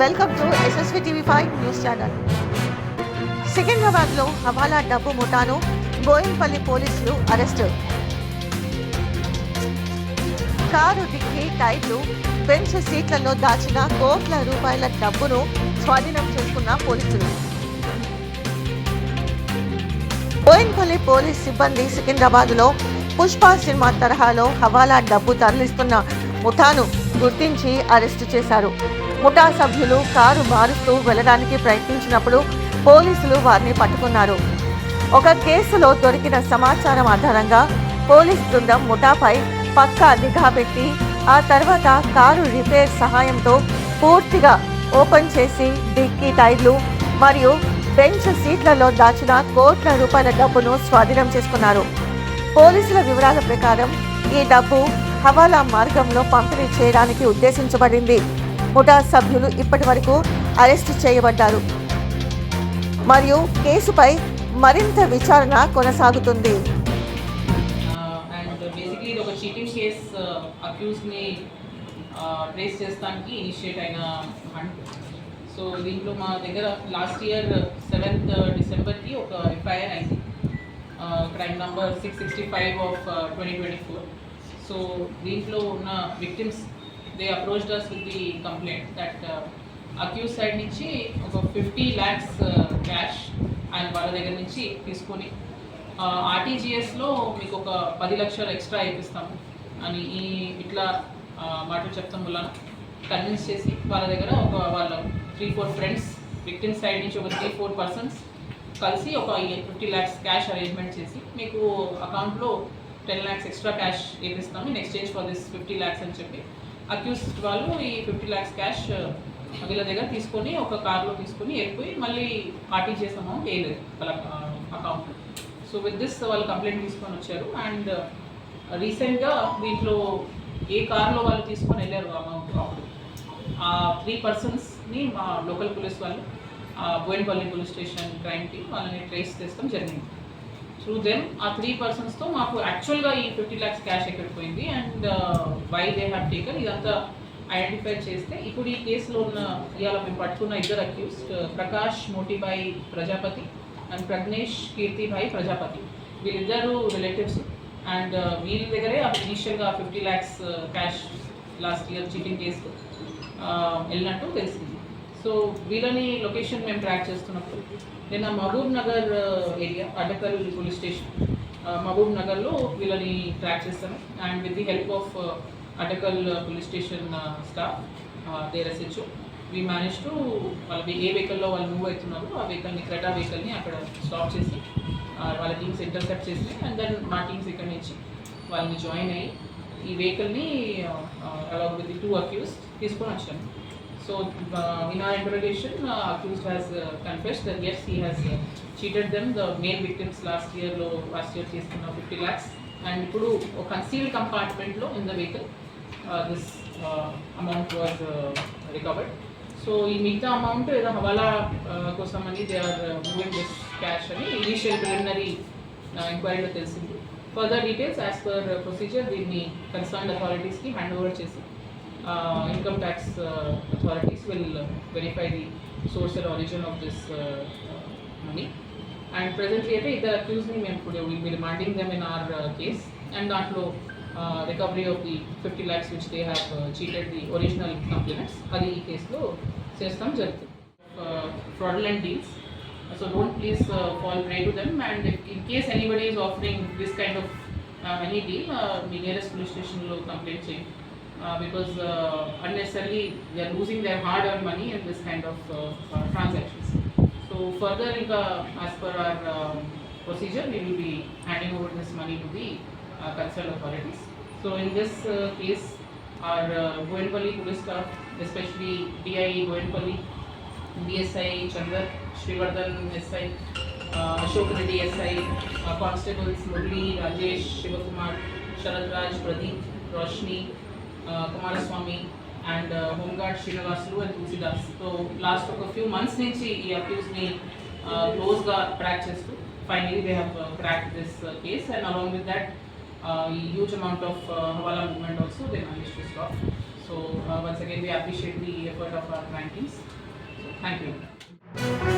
Welcome to SSV TV five news channel సికింద్రాబాద్లో హవాలా డబ్బు ముఠాను బోయిన్పల్లి పోలీసులు అరెస్టు కారు డిక్కీ టైర్లు బెంచ్ సీట్లలో దాచిన కోట్ల రూపాయల డబ్బును స్వాధీనం చేసుకున్న పోలీసులు. బోయిన్పల్లి పోలీస్ సిబ్బంది సికింద్రాబాద్లో పుష్ప సినిమా తరహాలో హవాలా డబ్బు తరలిస్తున్న ముఠాను గుర్తించి అరెస్టు చేశారు. ముఠా సభ్యులు కారు మారుస్తూ వెళ్ళడానికి ప్రయత్నించినప్పుడు పోలీసులు వారిని పట్టుకున్నారు. ఒక కేసులో దొరికిన సమాచారం ఆధారంగా పోలీస్ బృందం ముఠాపై పక్కా నిఘా పెట్టి ఆ తర్వాత కారు రిపేర్ సహాయంతో పూర్తిగా ఓపెన్ చేసి డిక్కీ టైర్లు మరియు బెంచ్ సీట్లలో దాచిన కోట్ల రూపాయల డబ్బును స్వాధీనం చేసుకున్నారు. పోలీసుల వివరాల ప్రకారం ఈ డబ్బు హవాలా మార్గంలో పంపిణీ చేయడానికి ఉద్దేశించబడింది. ముఠా సభ్యులు ఇప్పటి వరకు అరెస్టు చేయబడ్డారు. మరియు కేసుపై మరింత విచారణ కొనసాగుతుంది. అండ్ ఒక కేస్ ట్రేస్ uh, uh, చేస్తానికి ఇనిషియేట్ అయిన హంట్ సో దీంట్లో మా దగ్గర లాస్ట్ ఇయర్ సెవెంత్ డిసెంబర్కి ఒక ఎఫ్ఐఆర్ అయింది. Crime number six sixty five of twenty twenty four so దీంట్లో ఉన్న victims they approached us with the complaint that accuse side నుంచి ఒక ఫిఫ్టీ ల్యాక్స్ క్యాష్ ఆయన వాళ్ళ దగ్గర నుంచి తీసుకొని ఆర్టీజీఎస్లో మీకు ఒక పది లక్షలు ఎక్స్ట్రా ఇప్పిస్తాము అని ఈ ఇట్లా మాటలు చెప్తాం వల్ల కన్విన్స్ చేసి వాళ్ళ దగ్గర ఒక వాళ్ళ three four friends victim side నుంచి ఒక త్రీ ఫోర్ పర్సన్స్ కలిసి ఒక ఫిఫ్టీ ల్యాక్స్ క్యాష్ అరేంజ్మెంట్ చేసి మీకు అకౌంట్లో ten lakhs extra cash ఇప్పిస్తాము. In exchange for this fifty lakhs అని చెప్పి. అక్యూస్డ్ వాళ్ళు ఈ ఫిఫ్టీ ల్యాక్స్ క్యాష్ వీళ్ళ దగ్గర తీసుకొని ఒక కార్లో తీసుకొని వెళ్ళిపోయి మళ్ళీ ఆర్టీజీఎస్ అమౌంట్ వేయలేదు వాళ్ళ అకౌంట్ సో విత్ దిస్ వాళ్ళు కంప్లైంట్ తీసుకొని వచ్చారు. అండ్ రీసెంట్గా uh, దీంట్లో ఏ కార్లో వాళ్ళు తీసుకొని వెళ్ళారు అమౌంట్ అప్పుడు? ఆ త్రీ పర్సన్స్ని మా లోకల్ పోలీస్ వాళ్ళు బోయినపల్లి పోలీస్ స్టేషన్ క్రైమ్కి వాళ్ళని ట్రేస్ చేస్తాం జరిగింది. త్రూ దెమ్ ఆ త్రీ పర్సన్స్తో మాకు యాక్చువల్గా ఈ ఫిఫ్టీ ల్యాక్స్ క్యాష్ ఎక్కడ పోయింది and why they have taken ఇదంతా ఐడెంటిఫై చేస్తే ఇప్పుడు ఈ కేసులో ఉన్న ఇవాళ మేము పట్టుకున్న ఇద్దరు accused uh, Prakash Motibhai Prajapati and Prajnesh Kirtibhai Prajapati. వీళ్ళిద్దరు రిలేటివ్స్ అండ్ uh, వీళ్ళ దగ్గరే ఇనీషియల్గా fifty lakhs cash last year cheating case వెళ్ళినట్టు తెలిసింది. సో వీళ్ళని లొకేషన్ మేము ట్రాక్ చేస్తున్నప్పుడు నిన్న Mahbubnagar area Addakal police station Mahabub నగర్లో వీళ్ళని ట్రాక్ చేస్తాను and with the help of Addakal police station staff there SHO we manage to వాళ్ళకి ఏ వెహికల్లో వాళ్ళు మూవ్ అవుతున్నారో ఆ వెహికల్ని క్రెటా వెహికల్ని అక్కడ స్టాప్ చేసి వాళ్ళ టీమ్స్ ఇంటర్సెప్ట్ చేసి అండ్ దెన్ మా టీమ్స్ ఇక్కడ నుంచి వాళ్ళని జాయిన్ అయ్యి ఈ వెహికల్ని అలాగ్ విత్ టూ అక్యూస్ తీసుకొని వచ్చాను so in our interrogation accused has confessed that as he has cheated them the main victims last ఇయర్లో లాస్ట్ ఇయర్ తీసుకున్న ఫిఫ్టీ ల్యాక్స్ అండ్ ఇప్పుడు ఒక concealed కంపార్ట్మెంట్లో in the vehicle this amount was recovered so ఈ మిగతా amount ఏదో హవాలా uh, కోసం అని they are moving this cash అని ఇనీషియల్ ప్రిలిమినరీ ఎంక్వైరీలో తెలిసింది. Further details as per procedure దీన్ని కన్సర్న్ అథారిటీస్కి హ్యాండ్ ఓవర్ చేసి income tax authorities will verify the source and origin of this money and presently అయితే ఇద్దరు అక్యూస్ని మేము ఇప్పుడు will be remanding them in our case and దాంట్లో recovery of the fifty lakhs which they have cheated the original complaints అది ఈ కేసులో చేస్తాం జరుగుతుంది fraudulent deals so don't please fall prey to them and in case anybody is offering this kind of any deal me nearest police స్టేషన్లో complaint చేయండి uh, because uh, unnecessarily they are losing their hard-earned money in this kind of uh, transactions. So further, as per our um, procedure, we will be handing over this money to the concerned authorities. So in this case, our uh, Goenpalli police staff, especially DIE Goenpalli, BSI Chandra, Srivardhan SI, uh, Ashok Reddy SI, uh, Constables Murli, Rajesh, Shivakumar, Sharad Raj, Pradeep, Roshni, Kumaraswamy and home guard Srinivasulu and Tulsidas. So last ఒక few months నుంచి ఈ అక్యూస్ని క్లోజ్గా track చేస్తూ finally they have crack this case and along with that ఈ huge amount of hawala movement also they manage to stop so once again we appreciate the effort of our client teams so thank you